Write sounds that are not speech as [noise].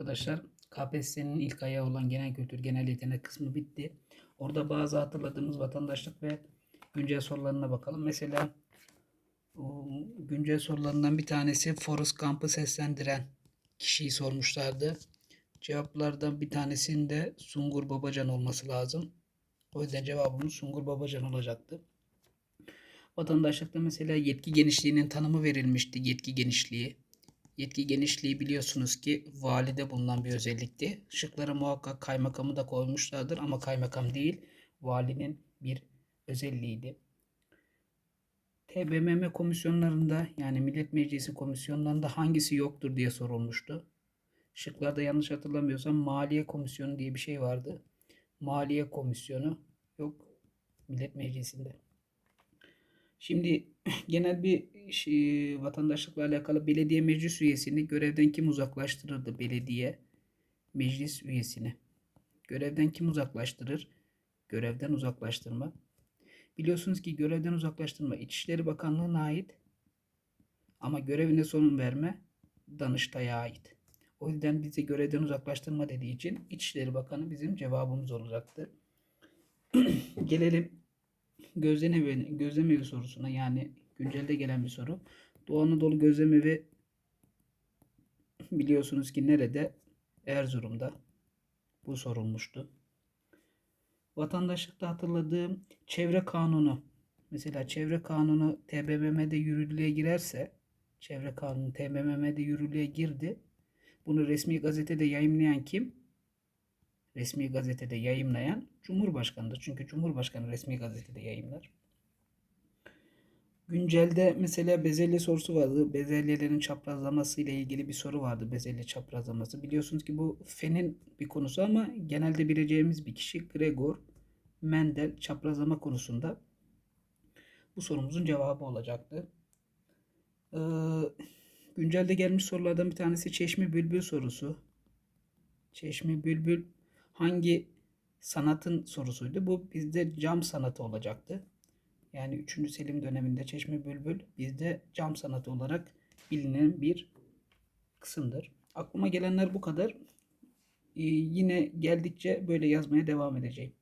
Arkadaşlar KPSS'nin ilk ayağı olan genel kültür, genel yetenek kısmı bitti. Orada bazı hatırladığımız vatandaşlık ve güncel sorularına bakalım. Mesela güncel sorularından bir tanesi Forrest Gump'ı seslendiren kişiyi sormuşlardı. Cevaplardan bir tanesinde Sungur Babacan olması lazım. O yüzden cevabımız Sungur Babacan olacaktı. Vatandaşlıkta mesela yetki genişliğinin tanımı verilmişti. Yetki genişliği. Yetki genişliği biliyorsunuz ki valide bulunan bir özellikti. Şıklara muhakkak kaymakamı da koymuşlardır ama kaymakam değil, valinin bir özelliğiydi. TBMM komisyonlarında yani Millet Meclisi komisyonlarında hangisi yoktur diye sorulmuştu. Şıklarda yanlış hatırlamıyorsam Maliye Komisyonu diye bir şey vardı. Maliye Komisyonu yok Millet Meclisi'nde. Şimdi [clears throat] genel bir vatandaşlıkla alakalı belediye meclis üyesini görevden kim uzaklaştırırdı? Belediye meclis üyesini. Görevden kim uzaklaştırır? Görevden uzaklaştırma. Biliyorsunuz ki görevden uzaklaştırma İçişleri Bakanlığı'na ait ama görevine son verme Danıştay'a ait. O yüzden bize görevden uzaklaştırma dediği için İçişleri Bakanı bizim cevabımız olacaktı. [clears throat] Gelelim gözlem evi sorusuna yani güncelde gelen bir soru. Doğu Anadolu Gözlem Evi biliyorsunuz ki nerede? Erzurum'da. Bu sorulmuştu. Vatandaşlıkta hatırladığım çevre kanunu. Mesela çevre kanunu TBMM'de yürürlüğe girerse çevre kanunu TBMM'de yürürlüğe girdi. Bunu resmi gazetede yayımlayan kim? Resmi gazetede yayımlayan Cumhurbaşkanıdır. Çünkü Cumhurbaşkanı resmi gazetede yayımlar. Güncelde mesela bezelye sorusu vardı. Bezelyelerin çaprazlaması ile ilgili bir soru vardı. Bezelye çaprazlaması. Biliyorsunuz ki bu fenin bir konusu ama genelde bileceğimiz bir kişi Gregor Mendel çaprazlama konusunda bu sorumuzun cevabı olacaktı. Ee, güncelde gelmiş sorulardan bir tanesi Çeşmi Bülbül sorusu. Çeşmi Bülbül hangi sanatın sorusuydu? Bu bizde cam sanatı olacaktı. Yani 3. Selim döneminde Çeşme Bülbül bizde cam sanatı olarak bilinen bir kısımdır. Aklıma gelenler bu kadar. Ee, yine geldikçe böyle yazmaya devam edeceğim.